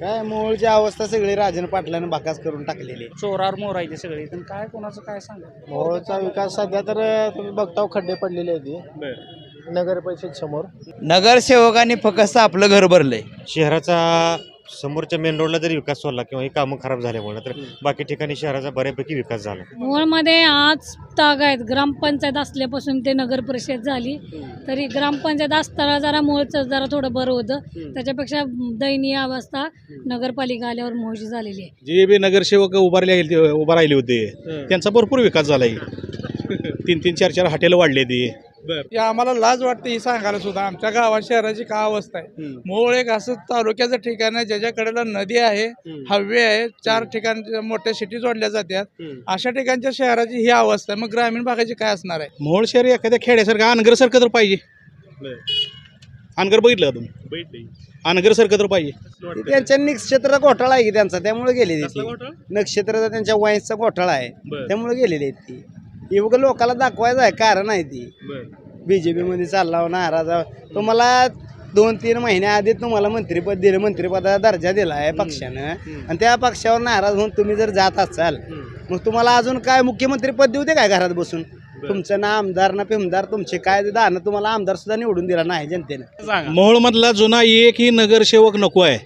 काय मोहोळची अवस्था सगळी राजन पाटलानं बाकास करून टाकलेली आहे. चोरार मोरायचे सगळे. पण काय कोणाचं काय सांगा? मोहोळचा विकास सध्या तर तुम्ही बघता खड्डे पडलेले आहेत नगर परिषद समोर. नगरसेवकांनी फक्त आपलं घर भरलंय. शहराचा समोरच्या मेन रोडला जरी विकास सोडला किंवा हे कामं खराब झाल्यामुळे तर बाकी ठिकाणी शहराचा बऱ्यापैकी विकास झाला. मोहोळमध्ये आज ताग आहेत. ग्रामपंचायत असल्यापासून ते नगर परिषद झाली. तरी ग्रामपंचायत असताना जरा मोहोळचं जरा थोडं बरं होतं. त्याच्यापेक्षा दयनीय अवस्था नगरपालिका आल्यावर मोहची झालेली आहे. जे बी नगरसेवक उभारले उभा राहिले होते त्यांचा भरपूर विकास झाला आहे. तीन तीन चार चार हॉटेल वाढले ते. हे आम्हाला लाज वाटते ही सांगायला सुद्धा. आमच्या गावात शहराची काय अवस्था आहे? मोहोळ एक असं तालुक्याचं ठिकाण आहे ज्याच्याकडेला नदी आहे हवे आहे चार ठिकाण मोठ्या सिटी जोडल्या जातात अशा ठिकाणच्या शहराची ही अवस्था आहे. मग ग्रामीण भागाची काय असणार आहे? मोहोळ शहर एखाद्या खेड्यासारखं अनगरसारखं तर पाहिजे. अनगर बघितलं का तुम्ही? अनगरसारखं तर पाहिजे. त्यांच्या नक्षत्र घोटाळा आहे की त्यांचा? त्यामुळे गेलेली ती. नक्षत्राचा त्यांच्या वाईसचा घोटाळा आहे. त्यामुळे गेलेली आहेत ती. हे बघ लोकाला दाखवायचं आहे कारण आहे ती. बीजेपी मध्ये चालला नाराज आहे. तुम्हाला दोन तीन महिन्याआधी तुम्हाला मंत्रिपद दिलं मंत्रिपदाचा दर्जा दिला आहे पक्षानं. आणि त्या पक्षावर नाराज होऊन तुम्ही जर जात असाल मग तुम्हाला अजून काय मुख्यमंत्री पद देऊ दे काय घरात बसून? तुमचं ना आमदार ना पिमदार तुमचे काय दान तुम्हाला आमदार सुद्धा निवडून दिला नाही जनतेनं. मोहोळ मधला जुना एकही नगरसेवक नको आहे.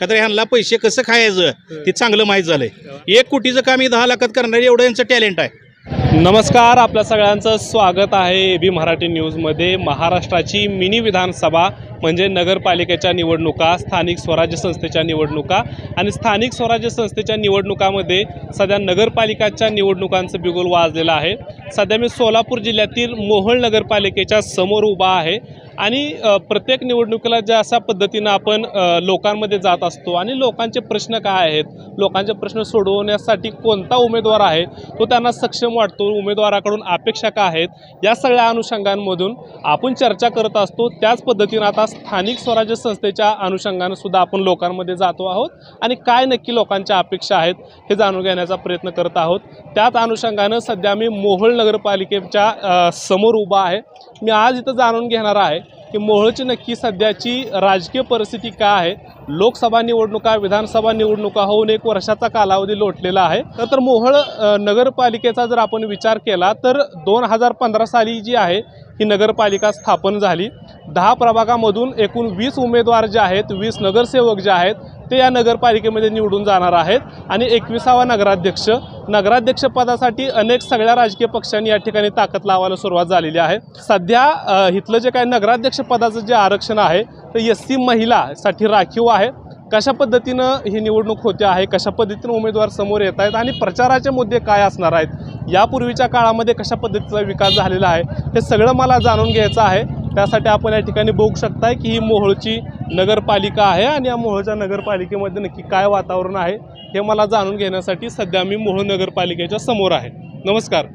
का तर ह्यांना पैसे कसं खायचं? ते चांगलं माहीत झालंय. एक कोटीचं काम हे दहा लाखात करणार एवढं यांचं टॅलेंट आहे. नमस्कार आपल्या सगळ्यांचं स्वागत आहे ए बी मराठी न्यूजमध्ये. महाराष्ट्राची मिनी विधानसभा म्हणजे नगरपालिकेच्या निवडणुका स्थानिक स्वराज्य संस्थेच्या निवडणुका आणि स्थानिक स्वराज्य संस्थेच्या निवडणुकामध्ये सध्या नगरपालिकाच्या निवडणुकांचं बिगुल वाजलेलं आहे. सध्या मी सोलापूर जिल्ह्यातील मोहोळ नगरपालिकेच्या समोर उभा आहे आणि प्रत्येक निवडणुकीला ज्या अशा पद्धतीनं आपण लोकांमध्ये जात असतो आणि लोकांचे प्रश्न काय आहेत लोकांचे प्रश्न सोडवण्यासाठी कोणता उमेदवार आहे तो त्यांना सक्षम वाटतो उमेदवाराकडून अपेक्षा काय आहेत या सगळ्या अनुषंगांमधून आपण चर्चा करत असतो. त्याच पद्धतीनं आता स्थानिक स्वराज्य संस्थेच्या अनुषंगानं सुद्धा आपण लोकांमध्ये जातो आहोत आणि काय नक्की लोकांच्या अपेक्षा आहेत हे जाणून घेण्याचा प्रयत्न करत आहोत. त्याच अनुषंगानं सध्या मी मोहोळ नगरपालिकेच्या समोर उभा आहे. मी आज इथं जाणून घेणार आहे की मोहोळची नक्की सध्याची राजकीय परिस्थिती काय आहे? लोकसभा निवडणुका विधानसभा निवडणुका होऊन एक वर्षाचा कालावधी लोटलेला आहे. तर मोहळ मोहोळ नगरपालिकेचा जर आपण विचार केला तर दोन हजार पंधरा साली जी आहे ही नगरपालिका स्थापन झाली. दहा प्रभागामधून एकूण वीस उमेदवार जे आहेत वीस नगरसेवक जे आहेत ते या नगरपालिकेमध्ये निवडून जाणार आहेत. आणि एकविसावा नगराध्यक्ष नगराध्यक्षपदासाठी अनेक सगळ्या राजकीय पक्षांनी या ठिकाणी ताकद लावायला सुरुवात झालेली आहे. सध्या इथलं जे काही नगराध्यक्षपदाचं जे आरक्षण आहे ते एस सी महिलासाठी राखीव आहे. कशा पद्धतीनं ही निवडणूक होते आहे कशा पद्धतीनं उमेदवार समोर येत आहेत आणि प्रचाराचे मुद्दे काय असणार आहेत यापूर्वीच्या काळामध्ये कशा पद्धतीचा विकास झालेला आहे हे सगळं मला जाणून घ्यायचं आहे. त्यासाठी आपण या ठिकाणी बघू शकताय की ही मोहोळची नगरपालिका आहे आणि या मोहोळच्या नगरपालिकेमध्ये नक्की काय वातावरण आहे हे मला जाणून घेण्यासाठी सध्या मी मोहोळ नगरपालिकेच्या समोर आहे. नमस्कार.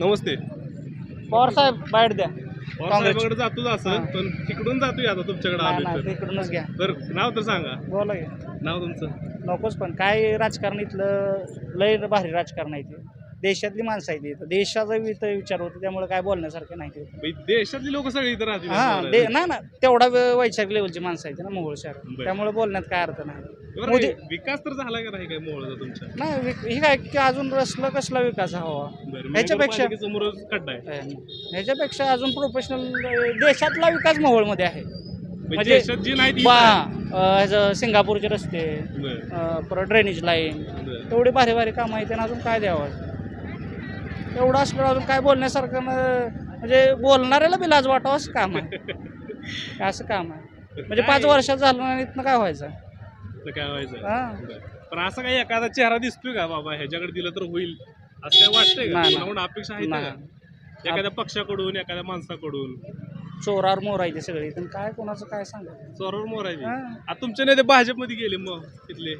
नमस्ते. पवार साहेब बाहेर द्या. जातोच असं पण तिकडून जातोय आता तुमच्याकडे नाही, तर. तिकडूनच घ्या. बरं नाव तर सांगा. बोला घ्या नाव तुमचं. नकोच पण काय राजकारण इथलं लय भारी राजकारण आहे ते देशातली माणसं आहे ती इथं. देशाचा इथं विचार होतो त्यामुळे काय बोलण्यासारखं नाही बाई, देशातली लोक सगळी इथं राहतील हा दे मला. ना ना तेवढा वे- वैचारिक लेवलची माणसं आहेत ना मोहोळ शहर. बरं. त्यामुळे बोलण्यात काय अर्थ नाही. बरं, मोदी- हे विकास तर झाला का नाही काय मोहळाचा तुमच्या? नाही विक- हे काय की अजून रसलं कसला विकास हवा? बरं ह्याच्यापेक्षा- खड्डा आहे. ह्याच्यापेक्षा अजून प्रोफेशनल देशातला विकास मोहोळमध्ये आहे. म्हणजे म्हणजे देशात जी नाही ती बा इथं आहे. अं, ह्याचं सिंगापूरचे रस्ते बरं, अं, परत ड्रेनेज लाईन बरं. एवढे भारी भारी कामं आहेत त्यांना अजून काय द्यावं? एवढं असलं अजून काय बोलण्यासारखं न- म्हणजे बोलणाऱ्याला बी लाज वाटावं असं काम आहे. असं काम आहे. म्हणजे पाच वर्षात झालं आणि इथनं काय व्हायचं? काय व्हायचं. पण असं काही एखादा चेहरा दिसतोय का बाबा? ह्याच्याकडे दिलं तर होईल. असं काय वाटतंय का? अपेक्षा आहे. का? एखाद्या पक्षाकडून एखाद्या माणसाकडून? चोरार मोरायचे सगळे. इथून काय कोणाचं काय सांगा चोरावर मोरायचे? तुमचे नेते भाजपमध्ये गेले मग तिथले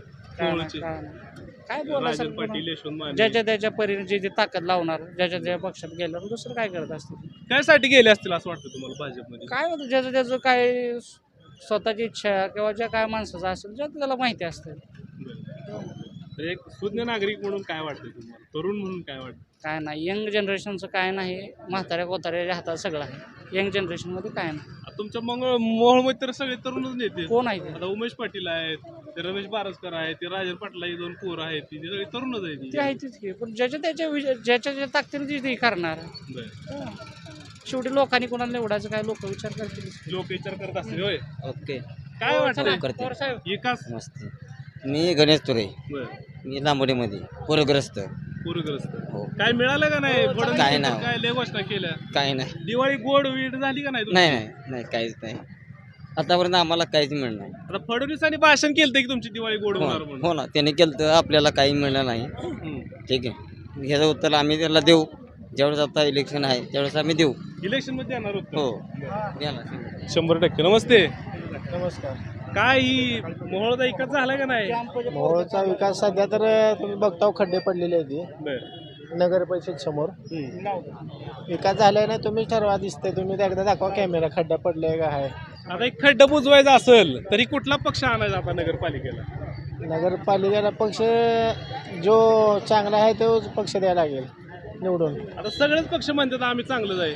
काय राजन बोलायचं पाटील यशवंत माने. ज्याच्या त्याच्या परीने जे जे ताकद लावणार ज्याच्या त्या पक्षात गेल्यावर दुसरं काय करत असतील? त्यासाठी गेले असतील असं वाटतं तुम्हाला भाजपमध्ये? काय होतं? ज्याचं त्याचं काय स्वतःची इच्छा किंवा ज्या काय माणसाचं असेल ज्यात त्याला माहिती असते. बरं. तर एक सुज्ञ नागरिक म्हणून काय वाटतं तुम्हाला? तरुण म्हणून काय वाटतं? काय नाही यंग जनरेशनचं काय नाही म्हाताऱ्या कोताऱ्याच्या हातात सगळं आहे. यंग जनरेशनमध्ये काय नाही. तुमच्या मंगळ मोहोळमध्ये तर सगळे तरुणच नेते कोण आहे ते? आता उमेश पाटील आहेत ते रमेश बारसकर आहेत ते राजन पाटील ही दोन पोर आहेत ती ती सगळी तरुणच आहेत. ते ती. आहे तेच की पण ज्याच्या त्याच्या ज्याच्या ज्या ताकदीने ती ते करणार. बरं. शेवटी लोकांनी कोणाला निवडायचं काय लोक विचार करतील. लोक विचार करत असतील होय. ओके. काय वाटतं करते. साहेब. विकास मस्त. मी गणेश तुरे. बरं. मी लांबोडीमध्ये पूरग्रस्त. पूरग्रस्त. हो. काय मिळालं का नाही? फडणवीस काय नाही. काय लय घोषणा केल्या? काही नाही. दिवाळी गोड वीड झाली का नाही तुमची? नाही नाही नाही काहीच नाही. आतापर्यंत आम्हाला काहीच मिळणार नाही. आता फडणवीसांनी भाषण केलं की तुमची दिवाळी गोड होणार हो म्हणून. हो ना त्याने केलं तर आपल्याला काही मिळणार नाही. ठीक आहे. ह्याचं उत्तर आम्ही त्याला देऊ. ज्यावेळेस आता इलेक्शन आहे त्यावेळेस आम्ही देऊ. इलेक्शनमध्ये येणार होतं हो. ना शंभर टक्के. नमस्ते. नमस्कार. काय ही मोहळचा विकास झाला का नाही? मोहोळचा विकास सध्या तर तुम्ही बघता खड्डे पडलेले आहेत बरं. नगर परिषद समोर. विकास झालाय ना तुम्ही ठरवा दिसतंय. तुम्ही एकदा दाखवा कॅमेरा खड्डा पडलाय का आहे आता एक खड्डा बुजवायचा असेल तरी कुठला पक्ष आणायचा आता नगरपालिकेला? नगरपालिकेला पक्ष जो चांगला आहे तोच पक्ष द्यायला लागेल निवडून. आता सगळेच पक्ष म्हणतात आम्ही चांगलं जाईल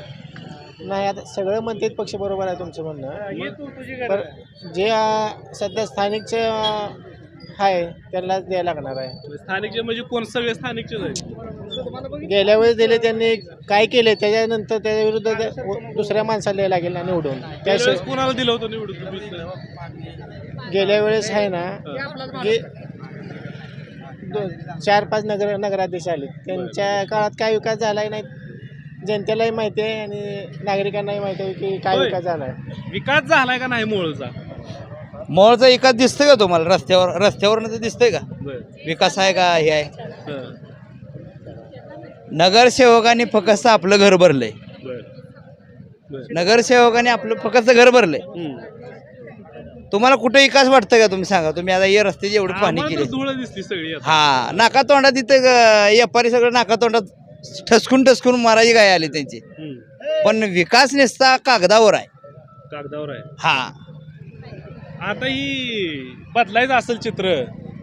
नाही आता सगळं म्हणतात पक्ष बरोबर आहे तुमचं म्हणणं. पण जे अं, सध्या स्थानिकचे अं, आहे त्यांनाच द्यायला लागणार आहे. स्थानिकचे म्हणजे कोण? सगळे स्थानिकचे जाईल गेल्या वेळेस दिले त्यांनी काय केले त्याच्यानंतर त्याच्या विरुद्ध दुसऱ्या माणसाला द्यायला लागेल ना निवडून. त्याशिवाय कोणाला दिलं होतं निवडून तुम्ही? गेल्या वेळेस आहे ना दो- चार पाच नगर नगराध्यक्ष आले त्यांच्या काळात काय विकास झालाय नाही जनतेलाही माहिती आहे आणि नागरिकांनाही माहिती आहे की काय होय. विकास झालाय. विकास झालाय का नाही मोहळचा? मोळचा विकास दिसतोय का तुम्हाला? रस्त्यावर रस्त्यावरनं ते दिसतंय का? बर. विकास आहे का? हे आहे? नगरसेवकांनी फक्त आपलं घर भरलंय. नगरसेवकांनी आपलं फक्त घर भरलंय. तुम्हाला कुठं विकास वाटतं का तुम्ही सांगा? तुम्ही आता हे रस्त्याची एवढी पाहणी केली. हा नाका तोंडात तिथं व्यापारी सगळं नाका तोंडात ठसकून ठसकून मारायची गाय आली त्यांची. पण विकास निसता कागदावर आहे. कागदावर आहे. हा. आता ही बदलायचं असेल चित्र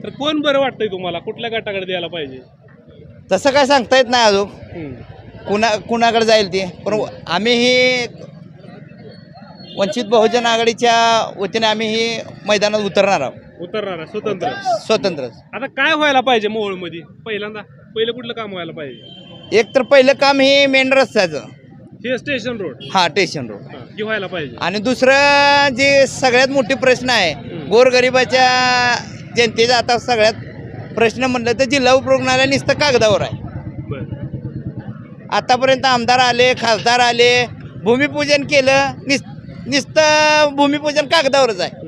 तर कोण बरं वाटतंय तुम्हाला? कुठल्या गटाकडे द्यायला पाहिजे? तसं काय सांगता येत नाही अजून. कुणा कुणाकडे जाईल ते. पण आम्ही ही वंचित बहुजन आघाडीच्या वतीने आम्ही ही मैदानात उतरणार आहोत. उतरणार स्वतंत्र. स्वतंत्र. आता काय व्हायला पाहिजे मोहोळमध्ये? पहिल्यांदा पहिलं कुठलं काम व्हायला पाहिजे? एक तर पहिलं काम हे मेन रस्त्याचं. हे स्टेशन रोड. हा स्टेशन रोड. हे व्हायला पाहिजे. आणि दुसरं जे सगळ्यात मोठी प्रश्न आहे गोरगरिबाच्या जनतेचा आता सगळ्यात प्रश्न म्हणलं तर जिल्हा उपरुग्णालय नुसतं कागदावर आहे. बर आतापर्यंत आमदार आले खासदार आले भूमिपूजन केलं निस नुसतं भूमिपूजन कागदावरच आहे.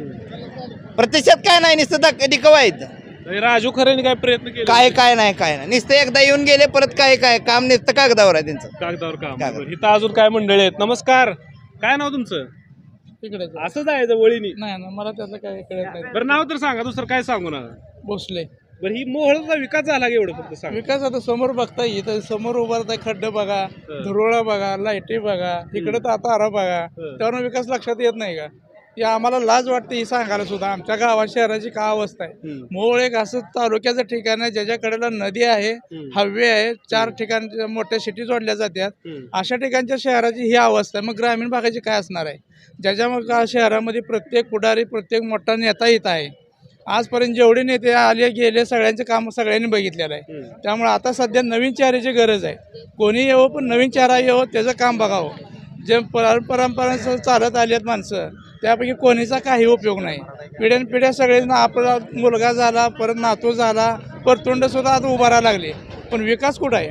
प्रत्यक्षात काय नाही नुसतं दाख आहेत. आणि राजू खरेने काय प्रयत्न केले? काय काय नाही काय नाही. नुसतं एकदा येऊन गेले परत काय काय काम नुसतं कागदावर आहे त्यांचं. कागदावर काम. कागद. बरं. इथं अजून काय मंडळी आहेत? नमस्कार. काय नाव तुमचं? तिकडे असं जायचं वळीनी नाही ना मला त्याचं काय कळत नाही. बरं नाव तर सांगा दुसरं काय सांगू नका भोसले. बरं ही मोहळचा विकास झाला का एवढं फक्त सांगा? विकास आता समोर बघता येतं समोर उभारता खड्डे बघा धुरोळा बघा लाईटी बघा इकडे तर आता आरा बघा. त्यावरून विकास लक्षात येत नाही का? हे आम्हाला लाज वाटते ही सांगायला सुद्धा. आमच्या गावात शहराची काय अवस्था आहे? मोहोळ एक असं तालुक्याचं ठिकाण आहे ज्याच्याकडेला नदी आहे हवे आहे चार ठिकाण मोठ्या सिटी जोडल्या जातात अशा ठिकाणच्या शहराची ही अवस्था आहे. मग ग्रामीण भागाची काय असणार आहे? ज्याच्यामुळे शहरामध्ये प्रत्येक पुढारी प्रत्येक मोठा नेता येत आहे. आजपर्यंत जेवढे नेते आले गेले सगळ्यांचे काम सगळ्यांनी बघितलेलं आहे. त्यामुळे आता सध्या नवीन चेहऱ्याची गरज आहे. कोणी येवो पण नवीन चेहरा येवो त्याचं काम बघावं. जे पर परंपरा चालत आली आहेत माणसं त्यापैकी कोणीचा काही उपयोग नाही. पिढ्यान पिढ्या सगळ्यांना आपला मुलगा झाला परत नातू झाला परतोंड सुद्धा आता उभारायला लागले. पण विकास कुठं आहे?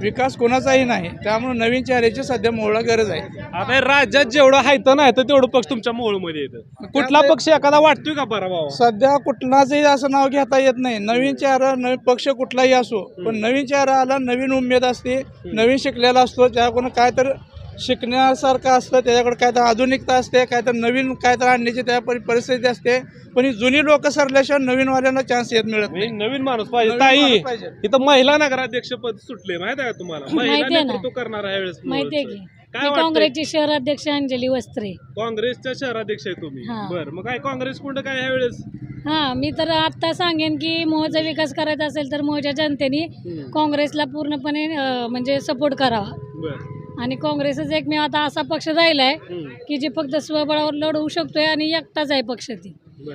विकास कोणाचाही नाही. त्यामुळे नवीन चेहऱ्याची सध्या मोहळा गरज आहे. आता हे राज्यात जेवढं आहे तर नाही तर तेवढं पक्ष तुमच्या मोहोळमध्ये येतं. कुठला पक्ष एखादा वाटतोय का बरा भावा? सध्या कुठलाचही असं नाव घेता येत नाही. नवीन चेहरा नवीन पक्ष कुठलाही असो पण नवीन चेहरा आला नवीन उमेद असते नवीन शिकलेला असतो त्याकडून काय तर शिकण्यासारखं असतं त्याच्याकडे काय तर आधुनिकता असते काय तर नवीन काय तर आणण्याची त्या परि- परिस्थिती असते पण ही जुनी लोक सरल्याशिवाय नवीन वाल्यांना चान्स येत मिळत नाही नवीन माणूस पाहिजे नवीन ताई माणूस पाहिजे. इथं महिला नगराध्यक्ष पद सुटले माहिती आहे का तुम्हाला महिला माहिती आहे ना. नेतृत्व करणार आहे यावेळेस माहिती आहे की मोहोळचं. काय मी वाटतंय? काँग्रेसची शहराध्यक्ष अंजली वस्त्रे काँग्रेसच्या शहराध्यक्ष आहे तुम्ही हा. बरं मग काय काँग्रेस कुठं काय ह्यावेळेस हां मी तर आत्ता सांगेन की मोहचा विकास करायचा असेल तर मोहच्या जनतेने काँग्रेसला पूर्णपणे अं, म्हणजे सपोर्ट करावा बरं आणि काँग्रेसच एकमेव आता असा पक्ष राहिला आहे की जे फक्त स्वबळावर लढवू शकतोय आणि एकटाच आहे पक्ष ती.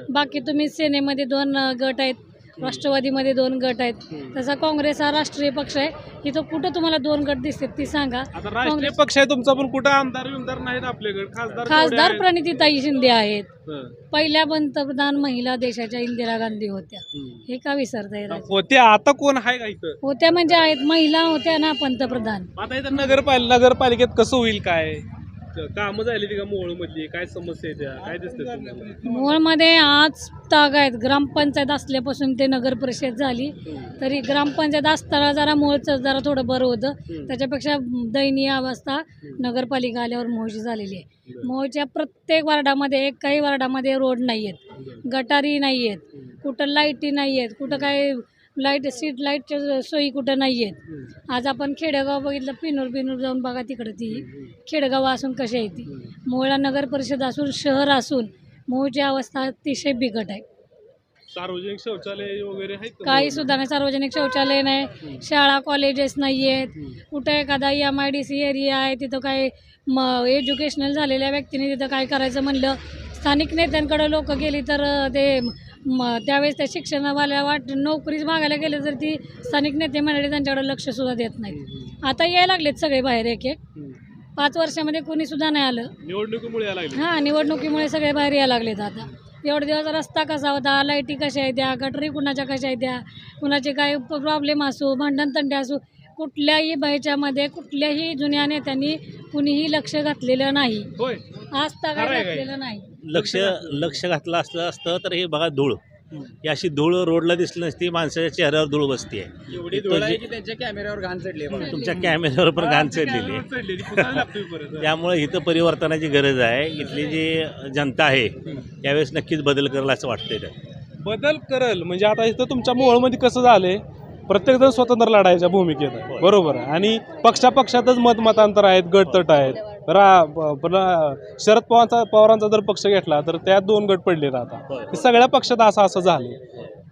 बाकी तुम्ही सेनेमध्ये दोन गट आहेत राष्ट्रवादीमध्ये दोन गट आहेत. तसा काँग्रेस हा राष्ट्रीय पक्ष आहे. इथं कुठं तुम्हाला दोन गट दिसतात ती सांगा. आता राष्ट्रीय काँग्रेस- पक्ष आहे तुमचा पण कुठं आमदार विमदार नाहीत आपल्याकडे. खासदार खासदार. प्रणितीताई शिंदे आहेत. हं. पहिल्या पंतप्रधान महिला देशाच्या इंदिरा गांधी होत्या. हे का विसरताय राज? होते आता कोण आहे का इथं? होत्या म्हणजे आहेत महिला होत्या ना पंतप्रधान. आता इथं नगरपाल नगरपालिकेत कसं होईल काय? कामं झाली ती का मोहोळ मधली काय समस्या आहे त्या? काय दिसते मूळमध्ये आज ताग आहेत. ग्रामपंचायत असल्यापासून ते नगर परिषद झाली. तरी ग्रामपंचायत असताना जरा मूळचं जरा थोडं बरं होतं. त्याच्यापेक्षा दयनीय अवस्था नगरपालिका आल्यावर मोहची झालेली आहे. मोहच्या प्रत्येक वार्डामध्ये एक काही वार्डामध्ये रोड नाही आहेत गटारी नाही आहेत कुठं लाईटी नाही आहेत कुठं काय लाइट सीट लाईटच्या सोयी कुठं नाही आहेत आज आपण खेडेगाव बघितलं पिनूर बिनूर जाऊन बघा तिकडं ती. खेडेगाव असून कशी आहे ती? मोहळा नगर परिषद असून शहर असून मोहची अवस्था अतिशय बिकट आहे. सार्वजनिक शौचालय वगैरे? काही सुद्धा नाही सार्वजनिक शौचालय नाही शाळा कॉलेजेस नाही आहेत कुठं एखादा M I D C area आहे तिथं काय म एज्युकेशनल झालेल्या व्यक्तीने तिथं काय करायचं म्हणलं? स्थानिक नेत्यांकडे लोक गेली तर ते म त्यावेळेस त्या शिक्षणावाल्या वाट नोकरीच मागायला गेले तर ती स्थानिक नेते मंडळी त्यांच्याकडे लक्ष सुद्धा देत नाहीत. आता यायला लागलेत सगळे बाहेर एक एक. पाच वर्षामध्ये कोणी सुद्धा नाही आलं. निवडणुकीमुळे हां निवडणुकीमुळे सगळे बाहेर यायला लागलेत आता. एवढे दिवस रस्ता कसा होता? लाईटी कशा आहेत त्या? गटरी कुणाच्या कशा आहेत त्या? कुणाचे काय प्रॉब्लेम असो भांडण तंटे असो कुठल्याही बाहेच्यामध्ये कुठल्याही जुन्या नेत्यांनी कुणीही लक्ष घातलेलं नाही. आज आहे काय? घातलेलं नाही. लक्ष लक्ष घातलं असलं असतं तर हे बघा धूळ. ही अशी धूळ रोडला दिसली नसती माणसाच्या चेहऱ्यावर धूळ बसते एवढी धूळ आहे की त्यांच्या कॅमेऱ्यावर घाण चढली तुमच्या कॅमेऱ्यावर पण घाण चढलेली आहे. त्यामुळे इथं परिवर्तनाची गरज आहे. इथली जी जनता आहे यावेळेस नक्कीच बदल करेल असं वाटतंय बदल करल. म्हणजे आता इथं तुमच्या मोहोळमध्ये कसं झालंय? प्रत्येक जण स्वतंत्र लढायच्या भूमिकेत बरोबर आणि पक्षापक्षातच मत मतांतर आहेत गटतट आहेत. शरद पवारांचा पवारांचा जर पक्ष घेतला तर त्यात दोन गट पडले आता. हे सगळ्या पक्षात असं असं झालं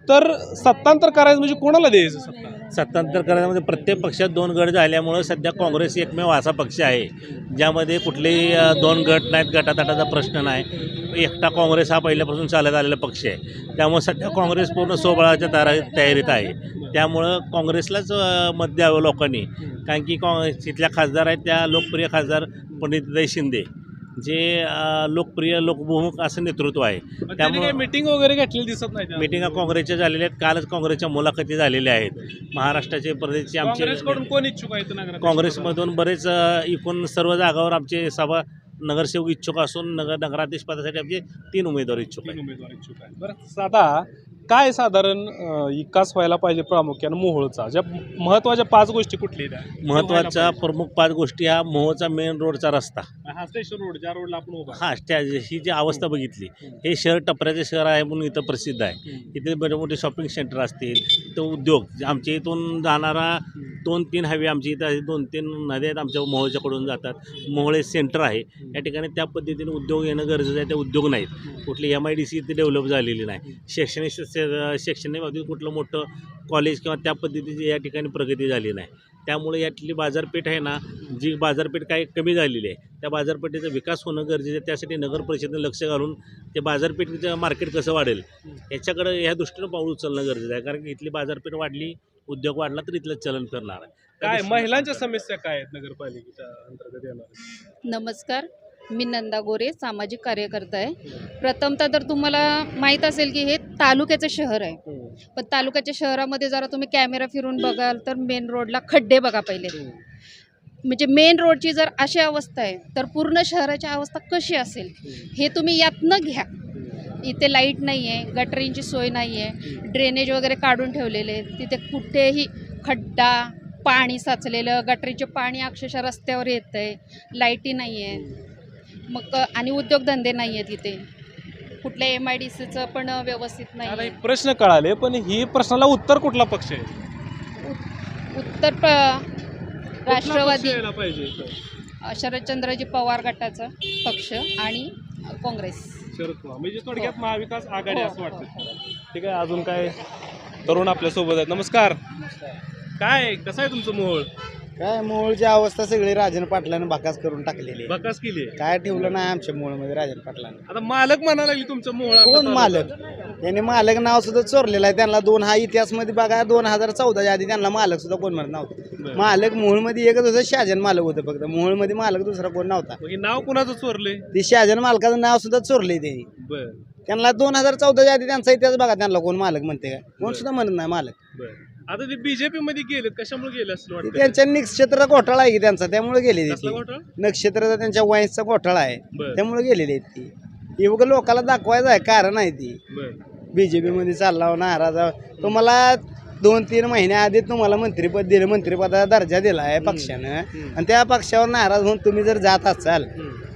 तर सत्तांतर करायचं म्हणजे कोणाला द्यायचं सत्ता? सत्तांतर करण्यामध्ये म्हणजे प्रत्येक पक्षात दोन गट झाल्यामुळं सध्या काँग्रेस एकमेव असा पक्ष आहे ज्यामध्ये कुठलेही दोन गट नाहीत गटातटाचा प्रश्न नाही. एकटा काँग्रेस हा पहिल्यापासून चालत आलेला पक्ष आहे. त्यामुळे सध्या काँग्रेस पूर्ण सोबळाच्या तारा तयारीत आहे. त्यामुळं काँग्रेसलाच मत द्यावं लोकांनी. कारण की काँग्रेस तिथल्या खासदार आहेत त्या लोकप्रिय खासदार पंडितदाई शिंदे. जे लोकप्रिय लोकबहुमुख असं नेतृत्व आहे. त्यामुळं मिटिंग वगैरे घेतलेली दिसत नाही. मिटिंगा काँग्रेसच्या झालेल्या आहेत. कालच काँग्रेसच्या मुलाखती झालेल्या आहेत. महाराष्ट्राचे प्रदेशचे आमचे काँग्रेसकडून कोण इच्छुक आहेत नगराध्यक्ष काँग्रेसमधून बरेच एकूण सर्व जागावर आमचे सभा नगरसेवक इच्छुक असून नगर नगराध्यक्ष पदासाठी आमचे तीन उमेदवार इच्छुक तीन आहेत. उमेदवार इच्छुक आहेत. बरं आता काय साधारण अं, विकास व्हायला पाहिजे प्रामुख्यानं मोहोळचा? ज्या महत्त्वाच्या पाच गोष्टी कुठल्या आहेत? महत्त्वाच्या प्रमुख पाच गोष्टी हा मोहोचा मेन रोडचा रस्ता. हा स्टेशन रोड ज्या रोडला आपण उभा. हा त्या ही जी अवस्था बघितली हे. शहर टपऱ्याचे शहर आहे म्हणून इथं प्रसिद्ध आहे. इथे मोठे मोठे शॉपिंग सेंटर असतील तो उद्योग आमच्या इथून जाणारा दोन तीन हायवे आमच्या इथं दोन तीन नद्या आहेत आमच्या मोहोळच्याकडून जातात. मोहोळे सेंटर आहे. या ठिकाणी त्या पद्धतीने उद्योग येणं गरजेचं आहे. ते उद्योग नाहीत. कुठली एम आय डी सी इथे डेव्हलप झालेली नाही. शैक्षणिक शैक्षणिक बाबतीत कुठलं मोठं कॉलेज किंवा त्या पद्धतीची या ठिकाणी प्रगती झाली नाही. त्यामुळे यातली बाजारपेठ आहे ना जी बाजारपेठ काही कमी झालेली आहे त्या बाजारपेठेचा विकास होणं गरजेचं आहे. त्यासाठी नगर परिषदेने लक्ष घालून ते बाजारपेठेचं मार्केट कसं वाढेल याच्याकडं ह्या दृष्टीनं पाऊल उचलणं गरजेचं आहे. कारण की इथली बाजारपेठ वाढली उद्योग वाढला तर इथलं चलन करणार आहे. काय महिलांच्या समस्या काय आहेत नगरपालिकेच्या अंतर्गत येणार नमस्कार मी नंदा गोरे सामाजिक कार्यकर्ता आहे. प्रथमतः तर तुम्हाला माहीत असेल की हे तालुक्याचं शहर आहे. पण तालुक्याच्या शहरामध्ये जरा तुम्ही कॅमेरा फिरून बघाल तर मेन रोडला खड्डे बघा पहिले. म्हणजे मेन रोडची जर अशी अवस्था आहे तर पूर्ण शहराची अवस्था कशी असेल हे तुम्ही यातनं घ्या. इथे लाइट नाही आहे गटरींची सोय नाही आहे ड्रेनेज वगैरे काढून ठेवलेले आहेत. तिथे कुठेही खड्डा पाणी साचलेलं गटरीचे पाणी अक्षरशः रस्त्यावर येतं आहे लाईटी नाही आहे. मग आणि उद्योगधंदे नाही आहेत इथे. कुठल्या एम आय डी सीचं पण व्यवस्थित नाही हे प्रश्न कळाले पण ही प्रश्नाला उत्तर कुठला पक्ष आहे? उत्तर प राष्ट्रवादी. शरदचंद्रजी पवार गटाचा पक्ष आणि काँग्रेस. शरद पवार म्हणजे थोडक्यात महाविकास आघाडी हो, असं हो, वाटतं. ठीक आहे अजून काय तरुण आपल्यासोबत आहेत नमस्कार. काय कसं आहे तुमचं मोहोळ? काय मोहोळची अवस्था सगळी राजन पाटलानं बाकास करून टाकलेली. आहे. बकास केली. आहे. काय ठेवलं नाही आमच्या मोहोळमध्ये राजन पाटलानं. आता मालक म्हणायला लागली तुमचं मोहळा कोण मालक? त्यांनी मालक नाव सुद्धा चोरलेलं आहे. त्यांना दोन हा इतिहासमध्ये बघा दोन हजार चौदाच्या आधी त्यांना मालक सुद्धा कोण म्हणत नव्हतं. मालक मोहोळमध्ये एकच होतं शहाजन मालक होतं फक्त. मोहोळमध्ये मालक दुसरा कोण नव्हता. हे नाव कुणाचं चोरले? ते शहाजन मालकाचं नाव सुद्धा चोरले त्यांनी. बर. त्यांना दोन हजार चौदाच्या आधी त्यांचा इतिहास बघा त्यांना कोण मालक म्हणते का कोण सुद्धा म्हणत नाही मालक. बर. आता ते बीजेपी मध्ये गेलेत कशामुळे गेले असं ते वाटतं त्यांच्या नक्षत्र घोटाळा आहे की त्यांचा? त्यामुळे गेलेली कसला ती. घोटाळा? नक्षत्राचा त्यांच्या वाईन्सचा घोटाळा आहे. बरं. त्यामुळे गेलेली आहेत ती. एवढं लोकांना दाखवायचं आहे कारण आहे ती. बर. बीजेपी मध्ये चालला नाराज आहो. तुम्हाला दोन तीन महिन्या आधी तुम्हाला मंत्रिपद दिलं मंत्रिपदाचा दर्जा दिला आहे पक्षानं. आणि त्या पक्षावर नाराज होऊन तुम्ही जर जात असाल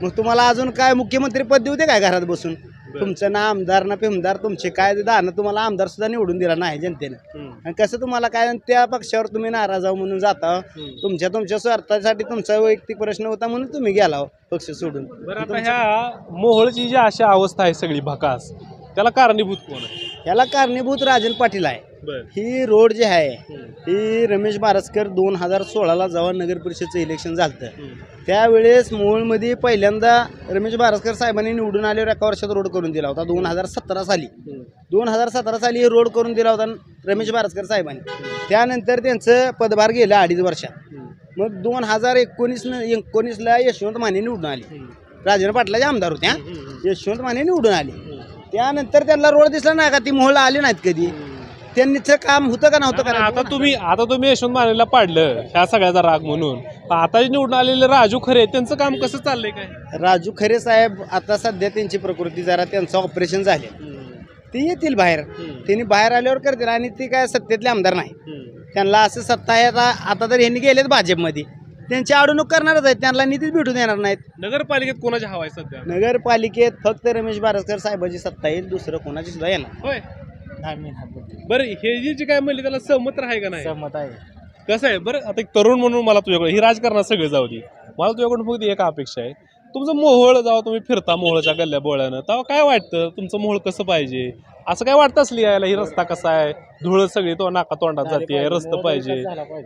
मग तुम्हाला अजून काय मुख्यमंत्री पद देऊ दे काय घरात बसून? तुमचं ना आमदार ना पिमदार तुमचे काय दानं तुम्हाला आमदार सुद्धा निवडून दिला नाही जनतेनं. आणि कसं तुम्हाला काय त्या पक्षावर तुम्ही नाराज आहो म्हणून जाता तुमच्या तुमच्या स्वार्थासाठी तुमचा वैयक्तिक प्रश्न होता म्हणून तुम्ही गेला हो पक्ष सोडून. बरं आता ह्या मोहोळची जी अशी अवस्था आहे सगळी भकास त्याला कारणीभूत कोण आहे? याला कारणीभूत राजन पाटील आहे. ही रोड जी आहे ही रमेश बारसकर दोन हजार सोळाला जेव्हा नगर परिषदचं इलेक्शन झालं त्यावेळेस मोहोळमध्ये पहिल्यांदा रमेश बारसकर साहेबांनी निवडून आल्यावर एका वर्षात रोड करून दिला होता दोन हजार सतरा साली. दोन हजार सतरा साली रोड करून दिला होता रमेश बारसकर साहेबांनी. त्यानंतर त्यांचं पदभार गेलं अडीच वर्षात. मग दोन हजार एकोणीस एकोणीसला यशवंत माने निवडून आले. राजेंद्र पाटलाचे आमदार होते हा. यशवंत माने निवडून आले. त्यानंतर त्यांना रोड दिसला नाही का? ती मोहळा आली नाहीत कधी. त्यांनीच काम होतं का नव्हतं का आता तुम्ही आता तुम्ही यशवंत मानेला पाडलं ह्या सगळ्याचा राग म्हणून. पण आता जे निवडून आलेले राजू खरे त्यांचं काम कसं चाललंय काय? राजू खरे साहेब आता सध्या त्यांची प्रकृती जरा त्यांचं ऑपरेशन झाले ते येतील बाहेर. त्यांनी बाहेर आल्यावर करतील आणि ते काय सत्तेतले आमदार नाही. त्यांना असं सत्ता आहे आता आता तर यांनी गेलेत भाजपमध्ये. त्यांची अडवणूक करणारच आहेत त्यांना निधीच भेटून देणार नाहीत. नगरपालिकेत कोणाची हवा आहे सध्या? नगरपालिकेत फक्त रमेश बारसकर साहेबाची सत्ता येईल दुसरं कोणाची सुद्धा येणार होय. बरं हे जी जी काय म्हणली त्याला सहमत आहे का नाही? सहमत आहे. कसं आहे? बरं आता एक तरुण म्हणून मला तुझ्याकडे ही राजकारणात सगळे जाऊ दे. मला तुझ्याकडून फक्त एक अपेक्षा आहे. तुमचं मोहोळ जेव्हा तुम्ही फिरता मोहोळच्या गल्ल्या बोळ्यानं. तेव्हा काय वाटतं? तुमचं मोहोळ कसं पाहिजे? असं काय वाटतं असली यायला? ही रस्ता कसा आहे? धुळं सगळी तो नाका तोंडात जाते रस्ता पाहिजे.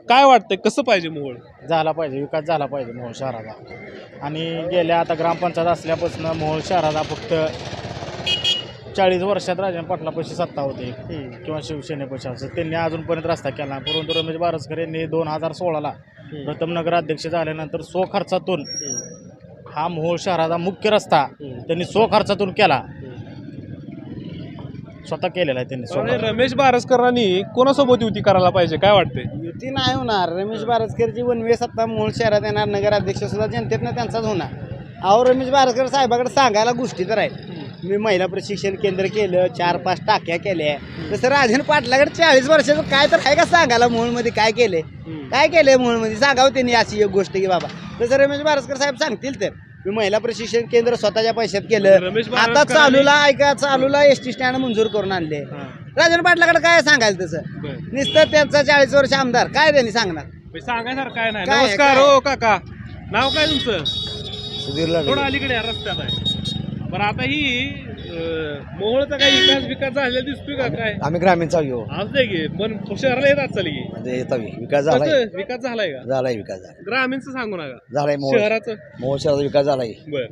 काय वाटतंय? कसं पाहिजे मोहोळ? झाला पाहिजे विकास झाला पाहिजे मोहोळ शहराचा. आणि गेल्या आता ग्रामपंचायत असल्यापासून मोहोळ शहराचा फक्त चाळीस वर्षात राजन पाटलापाशी सत्ता होती. किंवा शिवसेनेपाशी असं त्यांनी अजूनपर्यंत रस्ता केला. परंतु रमेश बारसकर यांनी दोन हजार सोळाला प्रथम नगराध्यक्ष झाल्यानंतर स्व खर्चातून हा मोहोळ शहराचा मुख्य रस्ता त्यांनी स्व खर्चातून केला. स्वतः केलेला आहे त्यांनी रमेश बारसकरांनी कोणासोबत युती करायला पाहिजे? काय वाटतंय? युती नाही होणार. रमेश बारसकरची वनवे सत्ता मूळ शहरात येणार. नगराध्यक्ष सुद्धा जनतेतनं त्यांचाच होणार. अहो रमेश बारसकर साहेबाकडे सांगायला गोष्टी तर आहेत. मी महिला प्रशिक्षण केंद्र केलं चार पाच टाक्या केल्या. तसं राजन पाटलाकडे चाळीस वर्षाचं काय तर आहे का सांगायला मूळमध्ये काय केलंय? काय केलंय मूळमध्ये सांगावं त्यांनी अशी एक गोष्ट की बाबा. तसं रमेश बारसकर साहेब सांगतील तर. मी महिला प्रशिक्षण केंद्र स्वतःच्या पैशात केलं. रमेश आता चालूला ऐका चालूला एस टी स्टँड मंजूर करून आणले. राजन पाटलाकडे काय सांगायचं तसं. नुसतं त्यांचा चाळीस वर्ष आमदार. काय त्यांनी सांगणार? बे, सांगायसारखं काय नाही. नमस्कार? हो काका. नाव काय तुमचं? सुधीर थोडं अलीकडे या रस्त्यात आहे. बरं आता ही मोहोळचा काही विकास विकास झालेला दिसतोय का काय? आम्ही ग्रामीणचा येऊ आज नाही गे पण शहराला येतात चालली म्हणजे येतो विकास झालाय. कसं? विकास झालाय का? झालाय विकास झाला ग्रामीणचं सांगू नका. झालाय मोहोळ. शहराचं? मोहोळ शहराचा विकास झालाय. बर.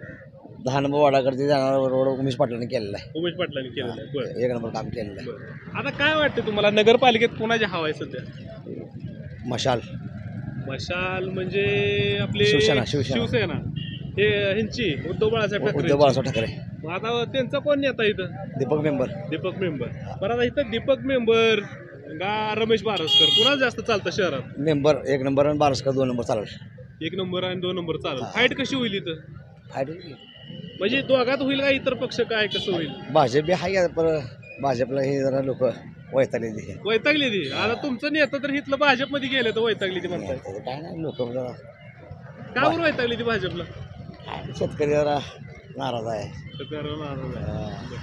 नंबर वाडाकडे जाणारा रोड उमेश पाटलांनी केलेला आहे. उमेश पाटलांनी केलेलं आहे. बर. एक नंबर काम केलेलं आहे. बर. आता काय वाटतं तुम्हाला? नगरपालिकेत कोणाची हवा आहे सध्या? मशाल. मशाल म्हणजे आपले शिवसेना, शिवसेना. शिवसेना. हे ह्यांची उद्धव बाळासाहेब ठाकरे उद्धव बाळासाहेब ठाकरे. मग आता त्यांचा कोण नेता इथं? दीपक मेंबर. दीपक मेंबर. बरं आता इथं दीपक मेंबर का रमेश बारसकर कुणाला जास्त चालतं शहरात? मेंबर एक नंबर आणि बारसकर दोन नंबर चालवलं एक नंबर आणि दोन नंबर चालत. फाईट कशी होईल इथं? फायदा म्हणजे दोघात होईल का इतर पक्ष? काय कसं होईल? भाजप बी आहे पर भाजपला हे जरा लोक वैतागले ते वैतागली ती आता तुमचं नेता तर इथलं भाजपमध्ये गेलं तर वैतागली ती म्हणताय काय नाही लोक जरा का बरं वैतागली ती भाजपला? काय शेतकरी जरा नाराज आहे. शेतकऱ्यावर नाराज आहे.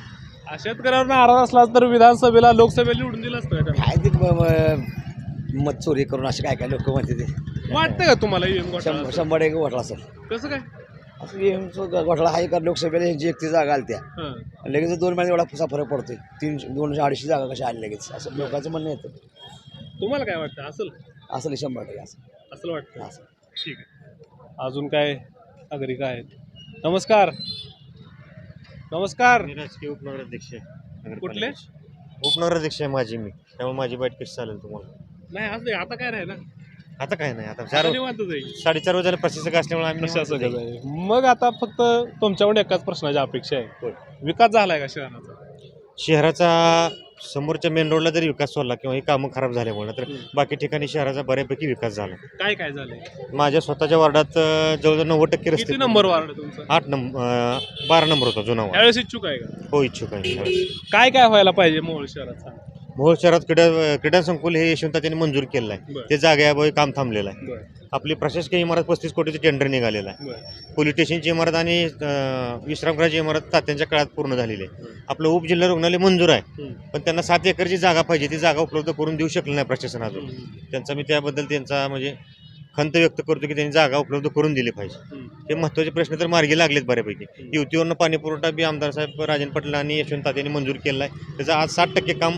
आ, शेतकऱ्यावर नाराज असला तर विधानसभेला लोकसभेला निवडून दिलं असतं का? काय ते म- म- मत चोरी करून असे काय काय लोक म्हणते ते. वाटतं का तुम्हाला EVM घोटाळा शंभर एक घोटाळा असेल कसं काय? असं घोटाळा आहे का? लोकसभेला यांची एकटी जागा आली त्या हां. लगेच दोन महिने एवढा फुसा फरक पडतोय. तीन दोनशे अडीचशे जागा कशा आली लगेच? असं लोकांचं म्हणणं येतं तुम्हाला काय वाटतं? असेल? असं शंभर टक्के असं. असं वाटतं? ठीक आहे. अजून काय नागरिक आहेत. नमस्कार. नमस्कार. मी राजकीय उपनगराध्यक्ष आहे. कुठले? उपनगराध्यक्ष आहे माझी मी. त्यामुळे माझी बाईट कशी चालेल तुम्हाला? नाही आज आता काय राहिलं? आता काय नाही. आता आता चार निवांतच आहे. साडेचार वाजायला प्रशासक असल्यामुळे आम्ही निवांतच आहे. मग आता फक्त तुमच्याकडे एकाच प्रश्नाची अपेक्षा आहे. विकास झालाय का शहराचा? शहराचा समोरच्या मेन रोडला जरी विकास झाला किंवा ही कामं खराब झाल्यामुळे तर बाकी ठिकाणी शहराचा बऱ्यापैकी विकास झाला. काय काय झालंय? माझ्या स्वतःच्या वार्डात अं, जवळजवळ नव्वद टक्के रस्ते किती नंबर वार्ड तुमचा? आठ नंबर बारा नंबर होता जुना वार्ड. इच्छुक आहे का? हो इच्छुक आहे. काय काय व्हायला पाहिजे मोहोळ शहराचा मोहोळ शहरात क्रीडा क्रीडा संकुल हे यशवंत त्यांनी मंजूर केलेलं आहे. ते जागेअभावी काम थांबलेलं आहे. आपली प्रशासकीय इमारत पस्तीस कोटीचं टेंडर निघालेलं आहे. पोलीस स्टेशनची इमारत आणि विश्रामगृहाची इमारत तात्यांच्या काळात पूर्ण झालेली आहे. आपलं उपजिल्हा रुग्णालय मंजूर आहे. पण त्यांना सात एकरची जागा पाहिजे. ती जागा उपलब्ध करून देऊ शकली नाही प्रशासन अजून. हम्म. त्यांचा मी त्याबद्दल त्यांचा म्हणजे खंत व्यक्त करतो की त्यांनी जागा उपलब्ध करून दिली पाहिजे. हे महत्त्वाचे प्रश्न तर मार्गी लागलेत बऱ्यापैकी. युतीवरनं पाणी पुरवठा बी आमदार साहेब राजन पाटील आणि यशवंत तात्यांनी मंजूर केलेला आहे. त्याचं आज साठ टक्के काम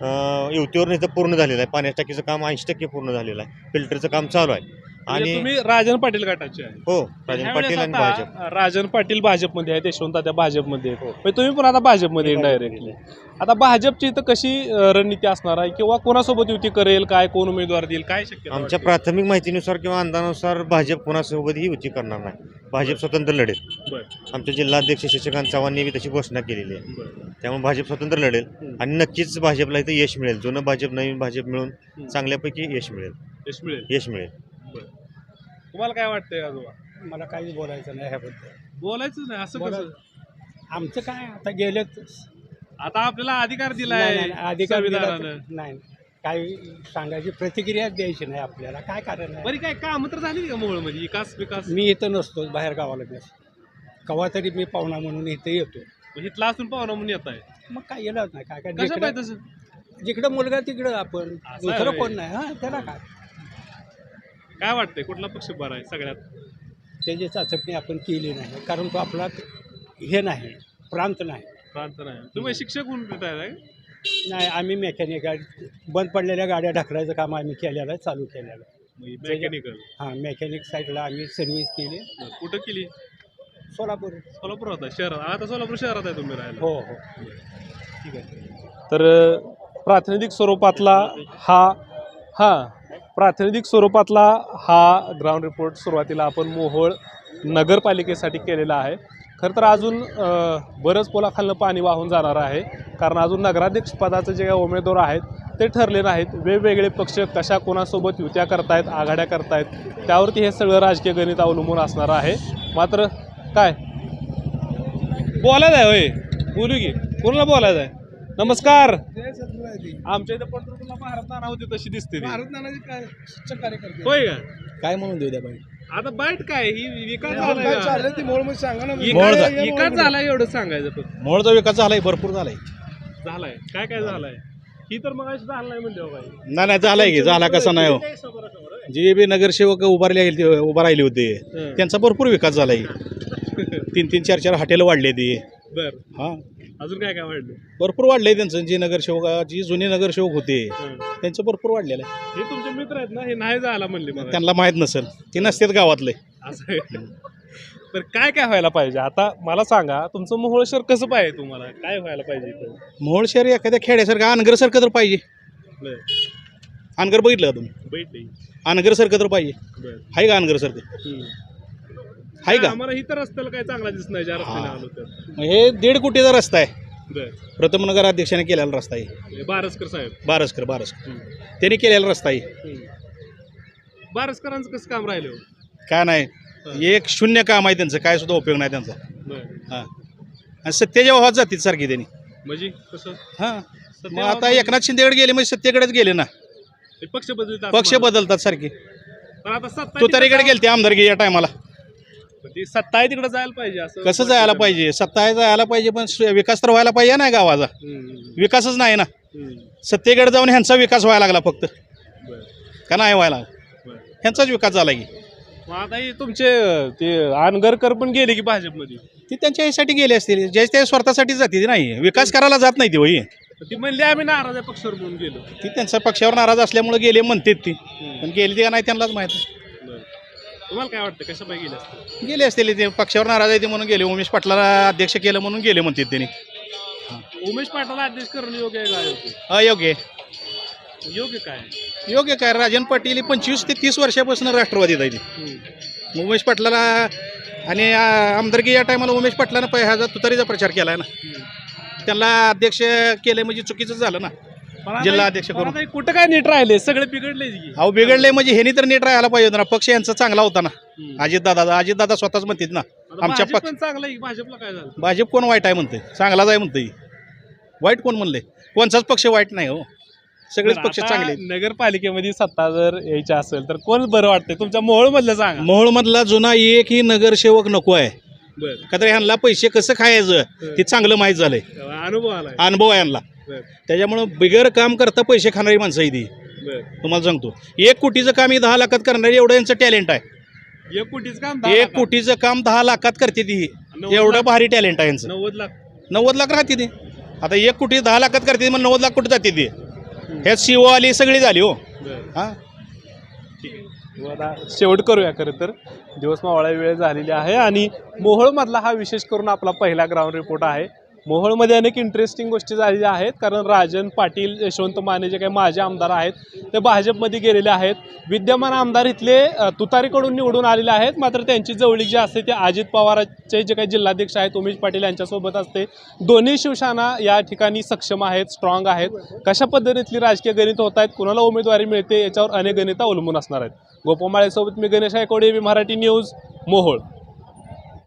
अं, इथं पूर्ण झालेलं आहे. पाण्याच्या टाकीचं काम ऐंशी टक्के पूर्ण झालेलं आहे. फिल्टरचं काम चालू आहे. आणि तुम्ही राजन पाटील गटाचे आहे. हो राजन ह्यावेळेस पाटील आणि भाजप. राजन पाटील भाजपमध्ये आहेत यशवंत त्या भाजपमध्ये आहेत. म्हणजे तुम्ही पण आता भाजपमध्ये डायरेक्टली आता भाजपची इथं कशी अं, रणनीती असणार आहे? किंवा कोणासोबत युती करेल काय कोण उमेदवार देईल काय शक्य आमच्या प्राथमिक माहितीनुसार किंवा अंदानुसार भाजप कोणासोबत ही युती करणार नाही. भाजप स्वतंत्र लढेल. बरं. आमचे जिल्हाध्यक्ष शशिकांत चव्हाणने बी तशी घोषणा केलेली आहे. बरं. त्यामुळे भाजप स्वतंत्र लढेल. आणि नक्कीच भाजपला इथं यश मिळेल. जुनं भाजप नवीन भाजप मिळून चांगल्यापैकी यश मिळेल. यश मिळेल. यश मिळेल. तुम्हाला काय वाटतंय आजोबा? मला काहीच बोलायचं नाही ह्याबद्दल. बोलायचं नाही असं कसं? आमचं काय आता गेलेच आता आपल्याला अधिकार दिलाय अधिकार दिला तर- संविधानानं. नाही. काही सांगायची प्रतिक्रिया द्यायची नाही आपल्याला. काय कारण आहे? बरी काय काम तर झाली का मोहोळमध्ये विकास विकास? मी इथं नसतो बाहेर गावाला नसतो कवा तरी मी पाहुणा म्हणून इथं येतो. इथला असून पाहुणा म्हणून येत आहे. मग काय येणार नाही काय काय कसं जिकडं- पाहिजे तसं? जिकडं मुलगा तिकडं आपण. असं दुसरं. कोण नाही. हां त्याला काय? काय वाटतंय? कुठला पक्ष बरा आहे सगळ्यात? त्याची चाचपणी आपण केली नाही. कारण तो आपला हे नाही प्रांत नाही. प्रांत नाही. तुम्ही शिक्षक म्हणून भेटायला आहे नाही आम्ही मेकॅनिक बंद पडलेल्या गाड्या ढकलायचं काम आम्ही केलेलं आहे चालू केलेलं आहे. मेकॅनिकल हां मेकॅनिक साईडला आम्ही सर्व्हिस केली. कुठं केली? सोलापूर. सोलापूर होता शहरात. आता सोलापूर शहरात आहे तुम्ही राहायला. हो हो. ठीक आहे. तर अ, प्रातिनिधिक स्वरूपातला हा हा प्रातिनिधिक स्वरूपातला हा ग्राउंड रिपोर्ट सुरुवातीला आपण मोहोळ नगरपालिकेसाठी केलेला आहे. खरं तर अजून बरंच पोलाखालनं पाणी वाहून जाणार आहे. कारण अजून नगराध्यक्ष पदाचे जे काही उमेदवार आहेत ते ठरले नाहीत. वेगवेगळे पक्ष कशा कोणासोबत युत्या करतायत आघाड्या करतायत त्यावरती हे सगळं राजकीय गणित अवलंबून असणार आहे. मात्र काय? बोलायचं आहे होय. बोलू की. कोणाला बोलायचं आहे? नमस्कार. आमच्या इथं पंढरपूरला भारत नाना होती तशी दिसते ती. होय का? काय म्हणून देऊ द्या बाई? आता बाईट काय? ही विकास झालाय का? सांगा ना. विकास विकास झालाय एवढं सांगायचं फक्त. मोहोळचा विकास झालाय भरपूर झालाय. झालाय. काय काय झालाय? ही तर मग झालं नाही म्हणजे काय नाही नाही झालाय की झाला कसा नाही हो. जे बी नगरसेवक उभारले गेले उभा राहिले होते हं. त्यांचा भरपूर विकास झालाय. तीन तीन चार चार हॉटेल वाढले ती. बर. हा. अजून काय काय वाढलं? भरपूर वाढले त्यांचं. जे नगरसेवक जी जुने नगरसेवक होते. त्यांचं भरपूर वाढलेलं आहे. हे तुमचे मित्र आहेत ना हे नाही झाला म्हणले मला. त्यांना माहीत नसेल. ते नसतात गावातले. असं आहे. तर काय काय व्हायला पाहिजे? आता मला सांगा तुमचं मोहोळ शहर कसं पाहिजे तुम्हाला? काय व्हायला पाहिजे इथं? मोहोळ शहर एखाद्या खेड्यासारखं अनगरसारखं तर पाहिजे. बर. अनगर बघितलं का तुम्ही? बैठे अनगरसारखं तर पाहिजे. बर. आहे का अनगरसारखं? आहे का? आम्हाला इथं रस्त्याला काय चांगला दिसत नाही ज्या रस्त्याने हा. आलो तर. मग हे दीड कोटीचा रस्ता आहे. बर. प्रथम नगर अध्यक्षाने केलेला रस्ता आहे. हे बारसकर साहेब. बारसकर बारसकर. त्यांनी केलेला रस्ता आहे. हम्म. बारसकरांचं कसं काम राहिलं? हो? काय नाही. एक शून्य काम आहे त्यांचं. काय सुद्धा उपयोग नाही त्यांचा. बर. हां. आणि सत्तेच्या वाहत जातील सारखी त्यांनी. म्हणजे कसं? हां. मग आता एकनाथ शिंदेकडे गेले म्हणजे सत्तेकडेच गेले ना. ते पक्ष बदलतात पक्ष बदलतात सारखे. पण आता सत्ता तू तरीकडे गेलते आमदारकी या टायमाला ती सत्ता आहे तिकडे जायला पाहिजे असं कसं जायला पाहिजे? सत्ता आहे जायला पाहिजे पण स- विकास तर व्हायला पाहिजे ना गावाचा. हम्म. विकासच नाही ना. हम्म. सत्तेकडे जाऊन ह्यांचा विकास व्हायला लागला फक्त. बर. का नाही व्हायला? बर. ह्यांचाच विकास झाला की. मग आता हे तुमचे अं, ते आनगरकर पण गेले की भाजपमध्ये? ती त्यांच्या ह्यासाठी गेले असतील. जे ते स्वतःसाठी जाते ती नाही विकास करायला जात नाही ती होई ती म्हणली आम्ही नाराज आहे पक्षावर म्हणून गेलो. ती त्यांच्या पक्षावर नाराज असल्यामुळे गेले म्हणतात ती. पण गेली ती का नाही त्यांनाच माहीत. तुम्हाला काय वाटतं कशा पाहिजे गेले असते गेले असतील ते पक्षावर नाराज आहे ते म्हणून गेले. उमेश पाटलाला अध्यक्ष केलं म्हणून गेले म्हणतात त्यांनी. उमेश पाटला अध्यक्ष करणं योग्य आहे काय योग्य? अयोग्य योग्य काय? योग्य काय? राजन पाटील पंचवीस ते तीस वर्षापासून राष्ट्रवादीत आहे ती. उमेश पाटलाला आणि आ, आमदारकी या टायमाला उमेश पाटलानं पै ह्याचा तुतारीचा प्रचार केलाय ना त्यांना अध्यक्ष केले म्हणजे चुकीचं झालं ना. पण आता- जिल्हा अध्यक्ष पण करून. आता हे कुठं काय नीट राहिले? सगळे बिघडले की. अहो बिघडले म्हणजे ह्यानी तर नीट राहायला पाहिजे ना. पक्ष यांचा चांगला होता ना. अजितदादा अजितदादा स्वतःच म्हणतात ना. आता आमच्या भाजप पक्ष पण चांगलं आहे की भाजपला काय झालं? भाजप कोण वाईट आहे म्हणते चांगलाच आहे म्हणते वाईट कोण म्हणले कोणचाच पक्ष वाईट नाही हो. सगळेच पक्ष आता चांगले आहेत. नगरपालिकेमध्ये सत्ता जर यायची असेल तर कोण बरं वाटतंय? तुमच्या मोहोळ मधलं सांगा. मोहोळमधला जुना एकही नगरसेवक नको आहे. बरं. का तर ह्यांना पैसे कसं खायचं? ते चांगलं माहीत झालंय. अनुभव आलाय. अनुभव आहे यांना त्याच्यामुळं बिगर काम करता पैसे खाणारी माणसं आहे ती. तुम्हाला सांगतो. एक कोटीचं काम ही दहा लाखात करणारी एवढं यांचं टॅलेंट आहे. एक कोटीच काम एक. कोटीचं काम दहा लाखात करते ती. एवढं भारी टॅलेंट आहे यांचं. नव्वद लाख. नव्वद लाख राहते ती. आता एक कोटी दहा लाखात करते मग नव्वद लाख कुठे जाते ती? ह्यात शिव आली सगळी झाली हो. हा? आता शेवट करूया खरं तर. दिवस मावळा वेळ झालेली आहे आणि मोहोळमधला हा विशेष करून आपला पहिला ग्राउंड रिपोर्ट आहे. मोहोळमध्ये अनेक इंटरेस्टिंग गोष्टी झालेल्या आहेत. कारण राजन पाटील यशवंत माने जे काही माझे आमदार आहेत ते भाजपमध्ये गेलेले आहेत. विद्यमान आमदार इथले तुतारीकडून निवडून आलेले आहेत. मात्र त्यांची जवळीक जी असते ते अजित पवारांचे जे काही जिल्हाध्यक्ष आहेत उमेश पाटील यांच्यासोबत असते. दोन्ही शिवसेना या ठिकाणी सक्षम आहेत स्ट्रॉंग आहेत. कशा पद्धतीतली राजकीय गणित होत आहेत कुणाला उमेदवारी मिळते याच्यावर अनेक गणितं अवलंबून असणार आहेत. गोपमाळेसोबत मी गणेश आयकोडे मी मराठी न्यूज मोहोळ.